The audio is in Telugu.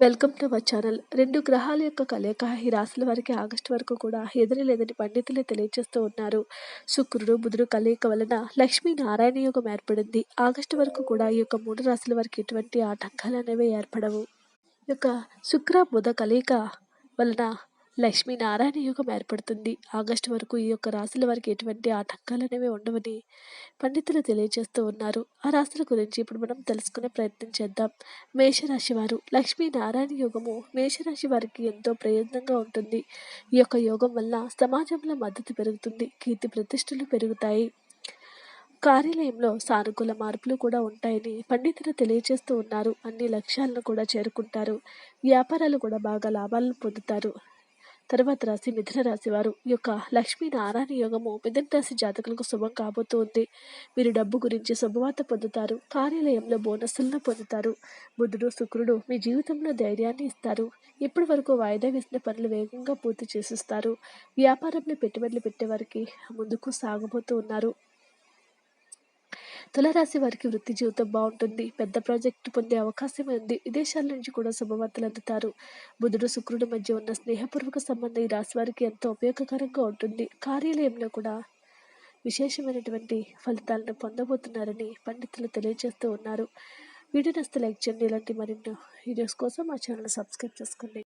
Welcome to our channel. రెండు గ్రహాల యొక్క కలయిక ఈ రాశుల వారికి ఆగస్టు వరకు కూడా ఎదురలేదని పండితులే తెలియజేస్తూ ఉన్నారు. శుక్రుడు బుధుడు కలయిక వలన లక్ష్మీ నారాయణ యోగం ఏర్పడింది. ఆగస్టు వరకు కూడా ఈ యొక్క మూడు రాశుల వారికి ఎటువంటి ఆటంకాలు అనేవి ఏర్పడవు. ఈ యొక్క శుక్ర బుధ కలయిక వలన లక్ష్మీనారాయణ యుగం ఏర్పడుతుంది. ఆగస్టు వరకు ఈ యొక్క రాశుల వారికి ఎటువంటి ఆటంకాలు అనేవి ఉండవని పండితులు తెలియజేస్తూ ఉన్నారు. ఆ రాశుల గురించి ఇప్పుడు మనం తెలుసుకునే ప్రయత్నం చేద్దాం. మేషరాశి వారు లక్ష్మీనారాయణ యోగము మేషరాశి వారికి ఎంతో ప్రయోజనంగా ఉంటుంది. ఈ యొక్క యోగం వల్ల సమాజంలో మద్దతు పెరుగుతుంది కీర్తి ప్రతిష్టలు పెరుగుతాయి. కార్యాలయంలో సానుకూల మార్పులు కూడా ఉంటాయని పండితులు తెలియజేస్తూ ఉన్నారు. అన్ని లక్ష్యాలను కూడా చేరుకుంటారు. వ్యాపారాలు కూడా బాగా లాభాలను పొందుతారు. తర్వాత రాశి మిథున రాశి వారు. ఈ యొక్క లక్ష్మీ నారాయణ యోగము మిథున రాశి జాతకులకు శుభం కాబోతుంది మీరు డబ్బు గురించి శుభవార్త పొందుతారు. కార్యాలయంలో బోనస్సులను పొందుతారు. బుధుడు శుక్రుడు మీ జీవితంలో ధైర్యాన్ని ఇస్తారు. ఇప్పటి వరకు వాయిదా వేసిన పనులు వేగంగా పూర్తి చేసిస్తారు. వ్యాపారంలో పెట్టుబడులు పెట్టేవారికి ముందుకు సాగబోతూ ఉన్నారు. తులరాశి వారికి వృత్తి జీవితం బాగుంటుంది. పెద్ద ప్రాజెక్టు పొందే అవకాశం ఉంది. విదేశాల నుంచి కూడా శుభవార్తలు అందుతారు. బుధుడు శుక్రుడు మధ్య ఉన్న స్నేహపూర్వక సంబంధం ఈ రాశి వారికి ఎంతో ఉపయోగకరంగా ఉంటుంది. కార్యాలయంలో కూడా విశేషమైనటువంటి ఫలితాలను పొందబోతున్నారని పండితులు తెలియజేస్తూ ఉన్నారు. వీడియో నస్తే లైక్ చేయండి. ఇలాంటి మరిన్ని వీడియోస్ కోసం మా ఛానల్ సబ్స్క్రైబ్ చేసుకోండి.